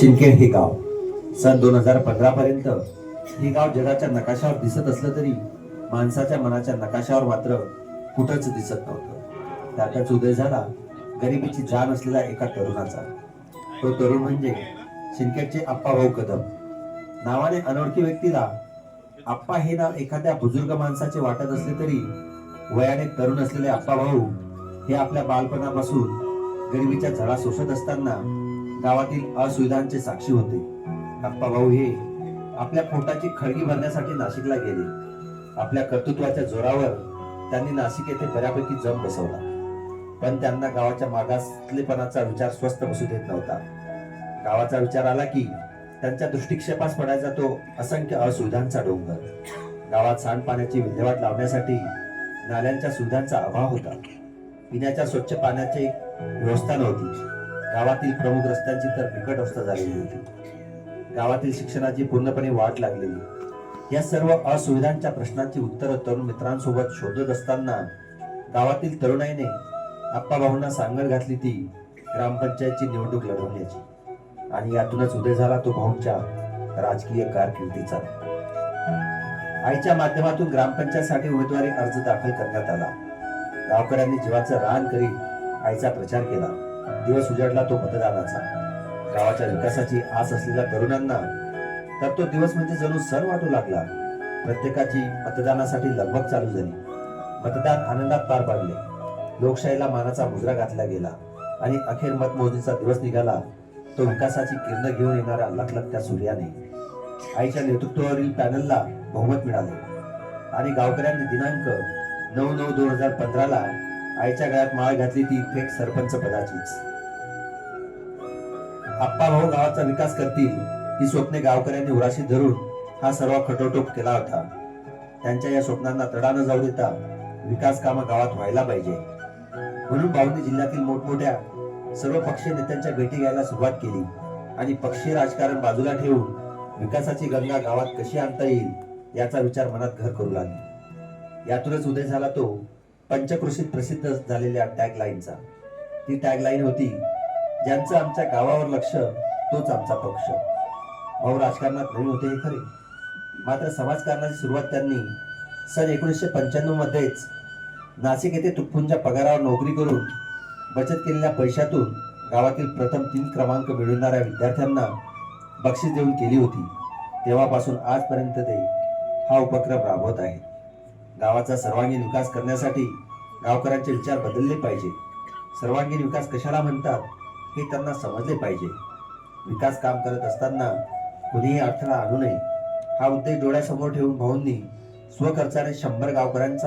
चिंकेड हे गाव. सन दोन हजार पंधरा पर्यंत हे गाव जगाच्या नकाशावर दिसत असलं तरी माणसाच्या मनाच्या नकाशावर मात्र कुठंच दिसत नव्हतं. त्यातच उदय झाला. गरिबीची जाण असलेला एका तरुणाचा. तो तरुण म्हणजे शिंकेटचे आप्पा भाऊ कदम. नावाने अनोळखी व्यक्तीला आप्पा हे नाव एखाद्या बुजुर्ग माणसाचे वाटत असले तरी वयाने तरुण असलेले आप्पा भाऊ हे आपल्या बालपणापासून गरिबीच्या झळा सोसत असताना गावातील असुविधांचे साक्षी होते. आप्पा भाऊ हे आपल्या पोटाची खळगी भरण्यासाठी नाशिकला गेले. आपल्या कर्तृत्वाच्या जोरावर त्यांनी नाशिक येथे बऱ्यापैकी जम बसवला. पण त्यांना गावाच्या मागासलेपणाचा विचार स्वस्त बसू देत नव्हता. गावाचा विचार आला की त्यांच्या दृष्टिक्षेपास पडायचा तो असंख्य असुविधांचा डोंगर. गावात सांडपाण्याची विल्हेवाट लावण्यासाठी नाल्यांच्या सुविधांचा अभाव होता. पिण्याच्या स्वच्छ पाण्याची व्यवस्था नव्हती. गावातील प्रमुख रस्त्यांची तर बिकट अवस्था झालेली होती. गावातील शिक्षणाची पूर्णपणे वाट लागलेली. या सर्व असुविधांच्या प्रश्नांची उत्तरं तरुण मित्रांसोबत शोधत असताना गावातील तरुणाईने आप्पा भाऊंना सांगड घातली ती ग्रामपंचायतची निवडणूक लढवण्याची. आणि यातूनच उदय झाला तो भाऊंच्या राजकीय कारकिर्दीचा. आईच्या माध्यमातून ग्रामपंचायतसाठी उमेदवारी अर्ज दाखल करण्यात आला. गावकऱ्यांनी जीवाचं रान करीत आईचा प्रचार केला. दिवस उजाडला तो मतदानाचा. गावाच्या विकासाची आस असलेल्या तरुणांना तर तो दिवस म्हणजे जणू सण वाटू लागला. प्रत्येकाची मतदानासाठी लगबग चालू झाली. मतदान आनंदात पार पाडले. लोकशाहीला मानाचा मुजरा घातला गेला आणि अखेर मतमोजणीचा दिवस निघाला. तो विकासाची किरण घेऊन येणाऱ्या लखलखत्या सूर्याने आईच्या नेतृत्वावरील पॅनलला बहुमत मिळाले. आणि गावकऱ्यांनी दिनांक नऊ नऊ दोन हजार पंधराला आईच्या गळ्यात माळ घातली ती फेक सरपंच पदाचीच. आप्पा भाऊ गावाचा विकास करतील ही स्वप्ने गावकऱ्यांनी उराशी धरून हा सर्व खटोटोप केला होता. त्यांच्या या स्वप्नांना तडा न जाऊ देता विकास कामं गावात व्हायला पाहिजे. म्हणून भाऊंनी जिल्ह्यातील मोठमोठ्या सर्व पक्षीय नेत्यांच्या भेटी घ्यायला सुरुवात केली आणि पक्षीय राजकारण बाजूला ठेवून विकासाची गंगा गावात कशी आणता येईल याचा विचार मनात घर करू लागले. यातूनच उदय झाला तो पंचकृषीत प्रसिद्ध झालेल्या टॅग लाईनचा ती टॅग लाईन होती ज्यांचं आमच्या गावावर लक्ष तोच आमचा पक्ष. भाऊ राजकारणात नवीन होते हे खरे. मात्र समाजकारणाची सुरुवात त्यांनी सन एकोणीसशे पंच्याण्णव मध्येच नाशिक येथे तुप्पूंच्या पगारावर नोकरी करून बचत केलेल्या पैशातून गावातील प्रथम तीन क्रमांक मिळवणाऱ्या विद्यार्थ्यांना बक्षीस देऊन केली होती. तेव्हापासून आजपर्यंत ते हा उपक्रम राबवत आहेत. गावाचा सर्वांगीण विकास करण्यासाठी गावकऱ्यांचे विचार बदलले पाहिजे. सर्वांगीण विकास कशाला म्हणतात हे त्यांना समजले पाहिजे. विकास काम करत असताना कुणीही अडथळा आणू नये. हा उद्देश डोळ्यासमोर ठेवून भाऊंनी स्वखर्चाने शंभर गावकऱ्यांचा